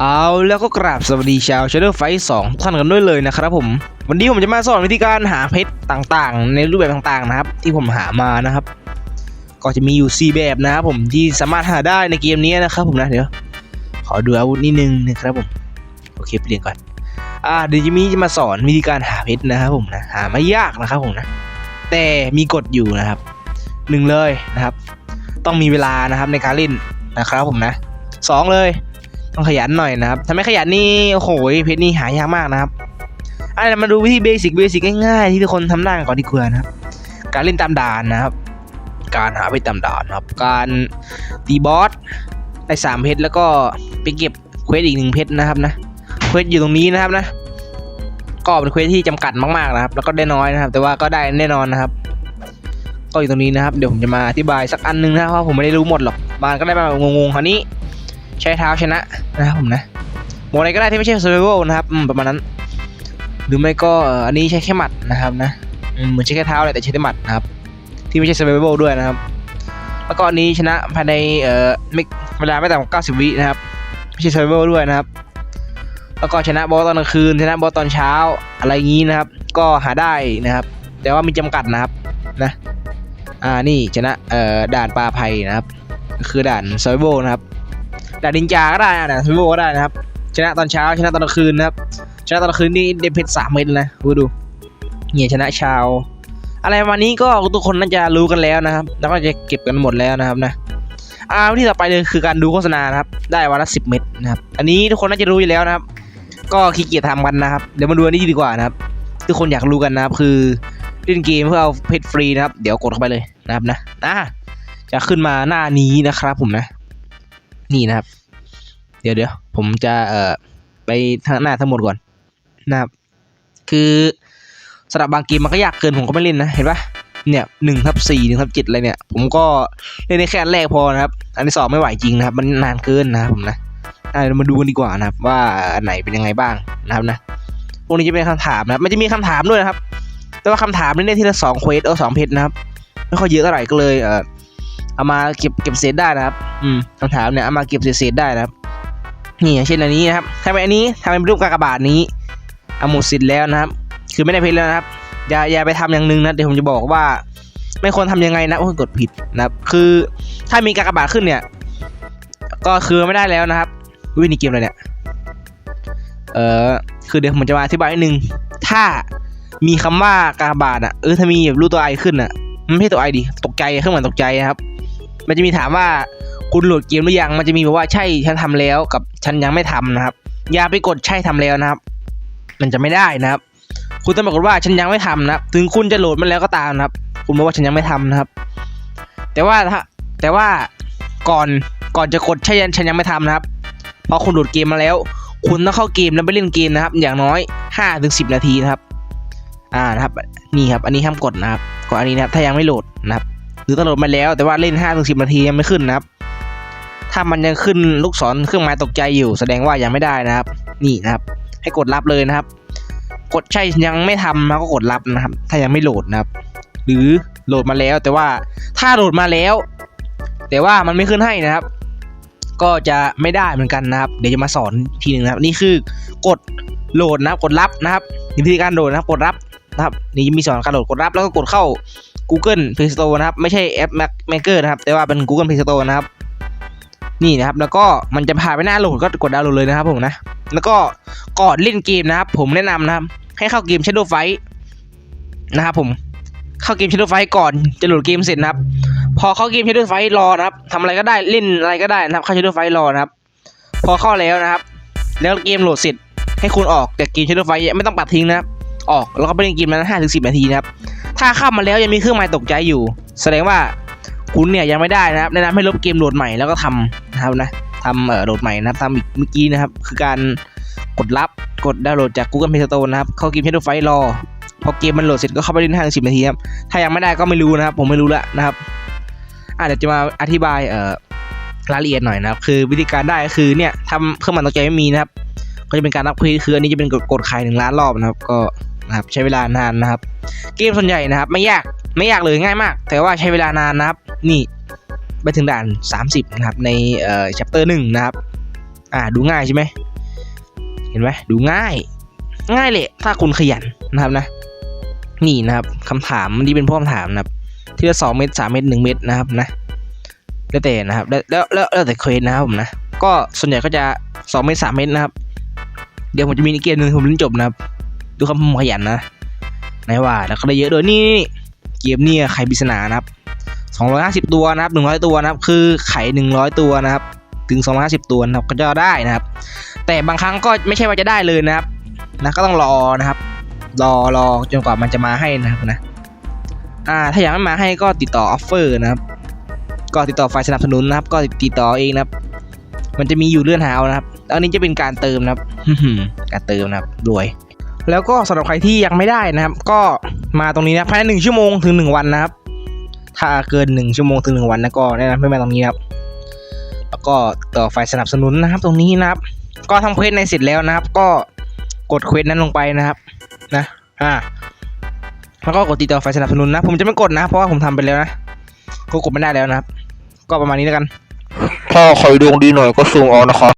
เอาแล้วก็กราบสวัสดีชาวช a เ o w ไฟสองท่านกันด้วยเลยนะครับผม วันนี้ผมจะมาสอนวิธีการหาเพชรต่างๆ ในรูปแบบต่างๆนะครับ ที่ผมหามานะครับ ก็จะมีอยู่ 4 แบบนะครับผมที่สามารถหาได้ในเกมนี้นะครับผมนะเดี๋ยวขอดูอาวุธนิดนึงนะครับผมโอเคเปลี่ยนก่อนอ่าเดี๋ยวจะมีจะมาสอนวิธีการหาเพชรนะครับผมนะหาไม่ยากนะครับผมนะแต่มีกฎอยู่นะครับหนึ่งเลยนะครับ ต้องมีเวลานะครับในการเล่นนะครับผมนะสองเลย ต้องขยันหน่อยนะครับถ้าไม่ขยันนี่โอ้โหเพชรนี่หายากมากนะครับอะเรามาดูวิธีเบสิกเบสิกง่ายๆที่ทุกคนทำได้ก่อนดีกว่านะครับการเล่นตามด่านนะครับ การหาเพชรตามด่านนะครับ การตีบอสได้สามเพชรแล้วก็ไปเก็บเควสอีกหนึ่งเพชรนะครับนะเควสอยู่ตรงนี้นะครับนะก็เป็นเควสที่จำกัดมากๆนะครับ แล้วก็ได้น้อยนะครับ แต่ว่าก็ได้แน่นอนนะครับ ก็อยู่ตรงนี้นะครับ เดี๋ยวผมจะมาอธิบายสักอันหนึงนะครับเพราะผมไม่ได้รู้หมดหรอกบางก็ได้มางงๆคราวนี้ ใช้เท้าชนะนะครับผมนะหมดอะไรก็ได้ที่ไม่ใช่ survival นะครับประมาณนั้น หรือไม่ก็อันนี้ใช้แค่หมัดนะครับนะเหมือนใช้แค่เท้าแหละแต่ใช้แต่หมัดนะครับ ที่ไม่ใช่ survival ด้วยนะครับ แล้วก็อันนี้ชนะภายในเอ่อไม่เวลาไม่ต่ำกว่า90 วินะครับไม่ใช่ survival ด้วยนะครับแล้วก็ชนะบอสตอนกลางคืนชนะบอสตอนเช้าอะไรอย่างนี้นะครับ ก็หาได้นะครับ แต่ว่ามีจำกัดนะครับนะอ่านี่ชนะเอ่อด่านปลาไผ่นะครับ คือด่าน survival นะครับ ด่าดินจาก็ได้อะด่านซูโร่ก็ได้นะครับ ชนะตอนเช้าชนะตอนกลางคืนนะครับ ชนะตอนกลางคืนนี่เดมเพชรสามเม็ดนะดูดูเนี่ยชนะชาวอะไรประมาณนี้ก็ทุกคนน่าจะรู้กันแล้วนะครับ แล้วก็จะเก็บกันหมดแล้วนะครับนะอ่าวิธีต่อไปเลยคือการดูโฆษณานะครับ ได้วันละสิบเม็ดนะครับ อันนี้ทุกคนน่าจะรู้อยู่แล้วนะครับ ก็ขี้เกียจทำกันนะครับ เดี๋ยวมาดูอันนี้ดีกว่านะครับ ทุกคนอยากรู้กันนะครับ คือเล่นเกมเพื่อเอาเพชรฟรีนะครับ เดี๋ยวกดเข้าไปเลยนะครับนะอ่าจะขึ้นมาหน้านี้นะครับผมนะ นี่นะครับ เดี๋ยวเดี๋ยวผมจะเอ่อไปทางหน้าทั้งหมดก่อนนะครับ คือสำหรับบางเกมมันก็ยากเกินผมก็ไม่เล่นนะ เห็นปะเนี่ยหนึ่งทับสี่หนึ่งทับเจ็ดอะไรเนี่ย ผมก็เล่นได้แค่อันแรกพอนะครับ อันที่สองไม่ไหวจริงนะครับ มันนานเกินนะครับผมนะเรามาดูกันดีกว่านะครับ ว่าอันไหนเป็นยังไงบ้างนะครับนะพวกนี้จะเป็นคำถามนะครับมันจะมีคำถามด้วยนะครับ แต่ว่าคำถามนี่ได้ทีละสองเควสเออสองเพจนะครับ ไม่ค่อยเยอะเท่าไหร่ก็เลยเออ เอามาเก็บเก็บเศษได้นะครับ อืมคำถามเนี่ยเอามาเก็บเศษๆได้นะครับ นี่อย่างเช่นอันนี้นะครับทำเป็นอันนี้ทำเป็นรูปกากบาทนี้เอาหมดสิทธิ์แล้วนะครับ คือไม่ได้เพชรแล้วนะครับ อย่าอย่าไปทำอย่างหนึ่งนะเดี๋ยวผมจะบอกว่า ไม่ควรทำยังไงนะโอ้ยกดผิดนะครับ คือถ้ามีกากบาทขึ้นเนี่ย ก็คือไม่ได้แล้วนะครับวินี่เกมอะไรเนี่ยเออคือเดี๋ยวผมจะมาอธิบายนิดนึง ถ้ามีคำว่ากากบาทอะเออถ้ามีแบบรูปตัวไอขึ้นอะมันไม่ใช่ตัวไอดิตกใจเครื่องหมายตกใจนะครับ มันจะมีถามว่าคุณโหลดเกมหรือยัง มันจะมีแบบว่าใช่ฉันทำแล้วกับฉันยังไม่ทำนะครับ อย่าไปกดใช่ทำแล้วนะครับ มันจะไม่ได้นะครับ คุณต้องบอกว่าฉันยังไม่ทำนะครับ ถึงคุณจะโหลดมันแล้วก็ตามนะครับ คุณบอกว่าฉันยังไม่ทำนะครับ แต่ว่าถ้าแต่ว่าก่อนก่อนจะกดใช่ฉันยังไม่ทำนะครับพอคุณโหลดเกมมาแล้ว คุณต้องเข้าเกมแล้วไปเล่นเกมนะครับ อย่างน้อย5ถึง10 นาทีนะครับ อ่านะครับ นี่ครับ อันนี้ห้ามกดนะครับก่อนอันนี้นะครับ ถ้ายังไม่โหลดนะครับ หรือถ้าโหลดมาแล้วแต่ว่าเล่น5ถึง10นาทียังไม่ขึ้นนะครับ ถ้ามันยังขึ้นลูกศรเครื่องหมายตกใจอยู่ แสดงว่ายังไม่ได้นะครับ นี่นะครับ ให้กดรับเลยนะครับ กดใช่ยังไม่ทำนะก็กดรับนะครับ ถ้ายังไม่โหลดนะครับ หรือโหลดมาแล้วแต่ว่าถ้าโหลดมาแล้ว แต่ว่ามันไม่ขึ้นให้นะครับ ก็จะไม่ได้เหมือนกันนะครับ เดี๋ยวจะมาสอนทีหนึ่งนะครับ นี่คือกดโหลดนะครับ กดรับนะครับวิธีการโหลดนะครับ กดรับนะครับ นี่จะมีสอนการโหลดกดรับแล้วก็กดเข้า Google Play Store นะครับ ไม่ใช่แอป Mac Maker นะครับ แต่ว่าเป็น Google Play Store นะครับ นี่นะครับ แล้วก็มันจะพาไปหน้าโหลดก็กดดาวน์โหลดเลยนะครับผมนะ แล้วก็ก่อนเล่นเกมนะครับ ผมแนะนำนะครับ ให้เข้าเกม Shadow Fight นะครับผม เข้าเกม Shadow Fight ก่อนจะโหลดเกมเสร็จนะครับ พอเข้าเกม Shadow Fight รอนะครับทำอะไรก็ได้เล่นอะไรก็ได้นะครับ เข้า Shadow Fight รอนะครับ พอเข้าแล้วนะครับ แล้วเกมโหลดเสร็จให้คุณออกจากเกม Shadow Fight ไม่ต้องปัดทิ้งนะครับ ออก แล้วก็ไปเล่นเกมนั้นห้าถึงสิบนาทีนะครับ ถ้าเข้ามาแล้วยังมีเครื่องหมายตกใจอยู่ แสดงว่าคุณเนี่ยยังไม่ได้นะครับแนะนำให้ลบเกมโหลดใหม่แล้วก็ทำนะครับนะทำเอ่อโหลดใหม่นะครับทำอีกเมื่อกี้นะครับ คือการกดรับกดดาวน์โหลดจาก Google Play Store นะครับ เข้าเกม Shadow Fight รอ พอเกมมันโหลดเสร็จก็เข้าไปเล่นห้าถึงสิบนาทีครับ ถ้ายังไม่ได้ก็ไม่รู้นะครับ ผมไม่รู้ละนะครับอะเดี๋ยวจะมาอธิบายเอ่อรายละเอียดหน่อยนะครับ คือวิธีการได้ก็คือเนี่ยทำเครื่องหมายตกใจไม่มีนะครับ ก็จะเป็นการนับเควสคืออันนี้จะเป็นกดกดขายหนึ่งล้านรอบนะครับ ก็ นะครับใช้เวลานานนะครับ เกมส่วนใหญ่นะครับ ไม่ยากไม่ยากเลยง่ายมาก แต่ว่าใช้เวลานานนะครับ นี่ไปถึงด่าน 30 นะครับ ในเอ่อ chapter หนึ่งนะครับ อ่าดูง่ายใช่ไหมเห็นไหมดูง่าย ง่ายเลยถ้าคุณขยันนะครับนะ นี่นะครับคำถามนี่เป็นพวกคำถามนะครับ ที่ละสองเมตรสามเมตรหนึ่งเมตรนะครับนะแล้วแต่นะครับแล้วแล้วแล้วแล้วแต่เควสนะครับผมนะก็ส่วนใหญ่ก็จะสองเมตรสามเมตรนะครับ เดี๋ยวผมจะมีอีกเกมหนึ่งผมเล่นจบนะครับ ดูคำผมขยันนะไหนว่าแล้วก็ได้เยอะด้วยนี่เกมเนี่ยไขปริศนานะครับสองร้อยห้าสิบตัวนะครับหนึ่งร้อยตัวนะครับ คือไขหนึ่งร้อยตัวนะครับ ถึงสองร้อยห้าสิบตัวนะครับก็จะได้นะครับ แต่บางครั้งก็ไม่ใช่ว่าจะได้เลยนะครับ นะก็ต้องรอนะครับ รอรอจนกว่ามันจะมาให้นะครับนะ อ่า ถ้าอยากให้มาให้ก็ติดต่อออฟเฟอร์นะครับ ก็ติดต่อฝ่ายสนับสนุนนะครับ ก็ติดต่อเองนะครับ มันจะมีอยู่เลื่อนหาเอานะครับ อันนี้จะเป็นการเติมนะครับ การเติมนะครับรวย แล้วก็สำหรับใครที่ยังไม่ได้นะครับ ก็มาตรงนี้นะภายในหนึ่งชั่วโมงถึงหนึ่งวันนะครับ ถ้าเกินหนึ่งชั่วโมงถึงหนึ่งวันนะก็แนะนำให้มาตรงนี้ครับแล้วก็ต่อฝ่ายสนับสนุนนะครับ ตรงนี้นะครับ ก็ทำเควสในเสร็จแล้วนะครับ ก็กดเควสนั้นลงไปนะครับนะอ่าแล้วก็กดติดต่อฝ่ายสนับสนุนนะ ผมจะไม่กดนะ เพราะว่าผมทำไปแล้วนะก็กดไม่ได้แล้วนะครับ ก็ประมาณนี้แล้วกัน ถ้าใครดวงดีหน่อยก็ซูมเอานะครับ